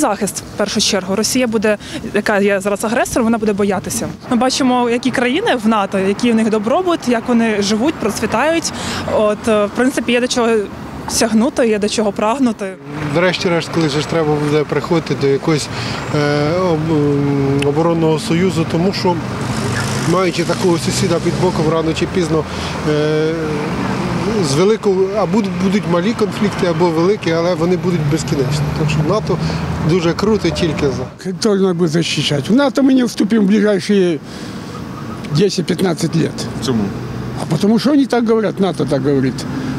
захист в першу чергу. Росія буде, яка є зараз агресором, вона буде боятися. Ми бачимо, які країни в НАТО, які в них добробут, як вони живуть, процвітають. От е, в принципі є до чого сягнути, є до чого прагнути. Врешті-решт, коли ж треба буде приходити до якогось е, об- оборонного союзу, тому що маючи такого сусіда під боком рано чи пізно. Е, з великого, а будуть, будуть малі конфлікти або великі, але вони будуть безкінечні. Так що НАТО дуже круто тільки за. Кто нас будет защищать? В НАТО мы не вступим в ближайшие 10-15 лет. Чому? А потому что они так говорят, НАТО так говорит.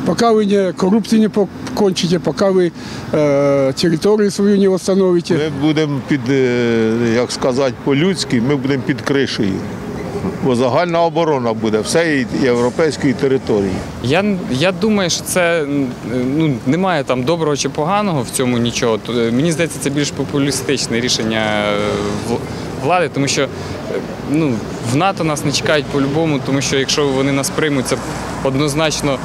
Пока вы не коррупцию не покончите, пока вы э, территорию свою не восстановите. Ми будемо під, е, як сказати, по-людськи, ми будемо під кришею. Загальна оборона буде всієї європейської території. Я, я думаю, що це ну, немає там доброго чи поганого в цьому нічого. Е, Мені здається, це більш популістичне рішення е, влади, тому що е, ну, в НАТО нас не чекають по-любому, тому що якщо вони нас приймуть, це однозначно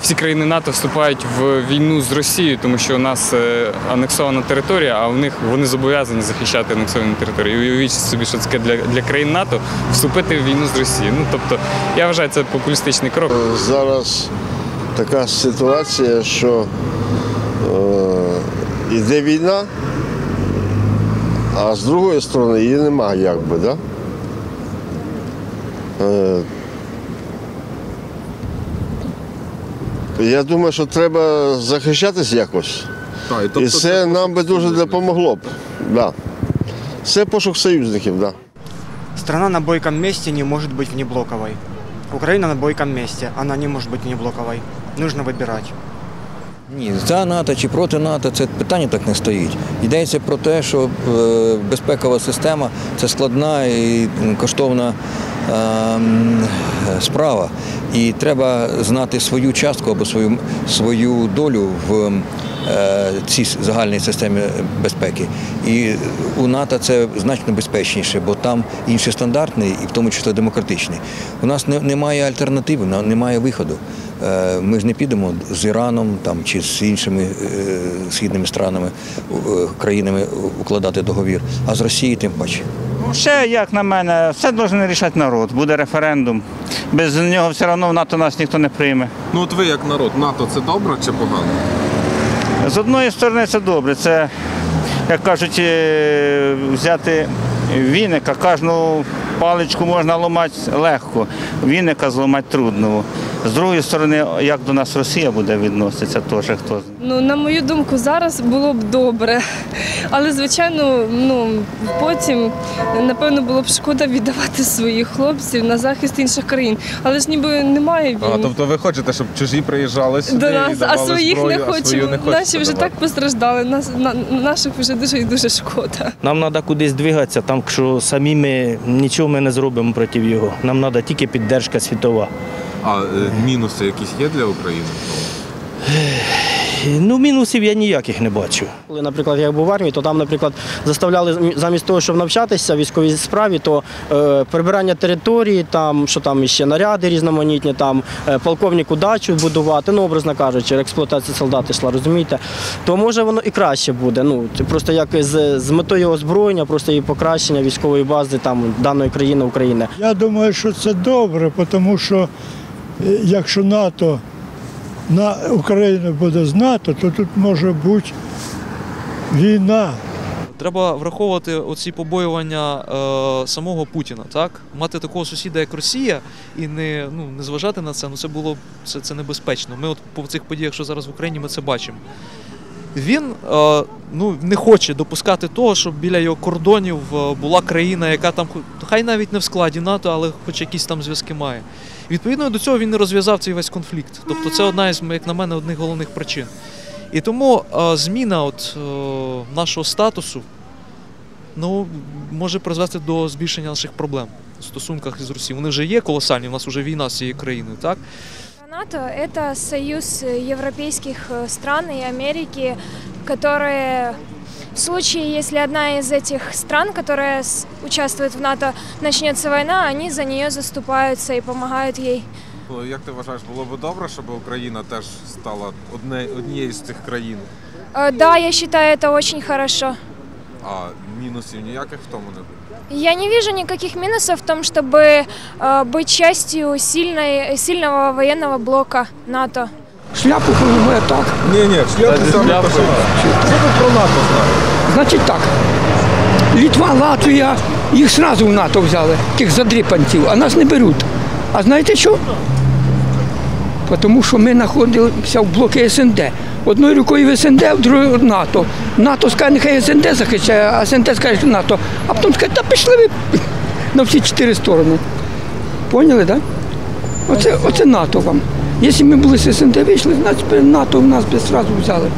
всі країни НАТО вступають в війну з Росією, тому що у нас е, анексована територія, а в них вони зобов'язані захищати анексовані території. І Уявіть собі, що це для, для країн НАТО вступити в війну з Росією. Ну тобто, я вважаю, це популістичний крок. Зараз така ситуація, що е, йде війна, а з другої сторони її немає якби, да? Е, я думаю, що треба захищатись якось. Так, і І тобто це нам би дуже допомогло б. Да. Це пошук союзників, да. Страна на бойком месте не может быть внеблоковой. Украина на бойком месте, она не может быть внеблоковой. Нужно выбирать. Ні, за НАТО чи проти НАТО це питання так не стоїть. Йдеться про те, що е, безпекова система це складна і м, коштовна ем, справа. І треба знати свою частку або свою, свою долю в цій загальній системі безпеки. І у НАТО це значно безпечніше, бо там інші стандартний і в тому числі демократичний. У нас немає альтернативи, немає виходу. Е, Ми ж не підемо з Іраном там, чи з іншими е, східними странами, е, країнами укладати договір, а з Росією тим паче. Ну, Ще, як на мене, все має рішати народ. Буде референдум. Без нього все одно в НАТО нас ніхто не прийме. Ну от ви як народ, НАТО це добре чи погано? З одної сторони це добре. Це, як кажуть, е, взяти віника, кожну паличку можна ламати легко, віника зламати трудно. З другої сторони, як до нас Росія буде відноситися, теж хто. Ну, на мою думку, зараз було б добре. Але, звичайно, ну потім, напевно, було б шкода віддавати своїх хлопців на захист інших країн. Але ж ніби немає війни. А, тобто ви хочете, щоб чужі приїжджали сюди до і нас, а своїх зброю, не хочемо. Наші вже давати? так постраждали. Нас на наших вже дуже і дуже шкода. Нам треба кудись двигатися, там що самі ми нічого ми не зробимо проти його. Нам треба тільки піддержка світова. А е, мінуси якісь є для України? Ну, мінусів я ніяких не бачу. Коли, наприклад, я був в армії, то там, наприклад, заставляли замість того, щоб навчатися в військовій справі, то е, прибирання території, там, що там ще наряди різноманітні, там е, полковнику дачу будувати, ну, образно кажучи, експлуатація солдат йшла, розумієте? То може воно і краще буде. Ну, це просто як з, з метою озброєння, просто і покращення військової бази там, даної країни України. Я думаю, що це добре, тому що якщо НАТО на Україну буде з НАТО, то тут може бути війна. Треба враховувати оці побоювання е, самого Путіна, так? Мати такого сусіда, як Росія, і не, ну, не зважати на це, ну це було це, це небезпечно. Ми от по цих подіях, що зараз в Україні, ми це бачимо. Він е, ну, не хоче допускати того, щоб біля його кордонів е, була країна, яка там, хай навіть не в складі НАТО, але хоч якісь там зв'язки має. Відповідно до цього він не розв'язав цей весь конфлікт. Тобто це одна із, як на мене, одних головних причин. І тому е, зміна от, нашого статусу ну, може призвести до збільшення наших проблем в стосунках із Росією. Вони вже є колосальні, у нас вже війна з цією країною, так? НАТО – это союз европейских э, стран и Америки, которые в случае, если одна из этих стран, которая с- участвует в НАТО, начнется война, они за нее заступаются и помогают ей. Ну, Як ти вважаєш, було б добре, щоб Україна теж стала одне, однією з цих країн? Э, Да, я считаю это очень хорошо. А мінусів ніяких в тому не буде. Я не вижу никаких минусов в том, чтобы э, быть частью сильной, сильного военного блока НАТО. Шляпу формує так. Ні, ні, шляпу саме Що ви про НАТО знаєте? Значить так. Літва, Латвія, їх одразу в НАТО взяли, тих задріпанців, а нас не беруть. А знаєте що? Тому що ми знаходилися в блокі СНД. Одною рукою в СНД, другою в НАТО. НАТО скаже, нехай СНД захищає, а СНД скаже що НАТО. А потім скаже, та пішли ви на всі чотири сторони. Поняли, так? Да? Оце, оце НАТО вам. Якщо ми були з СНД вийшли, значить НАТО в нас би одразу взяли.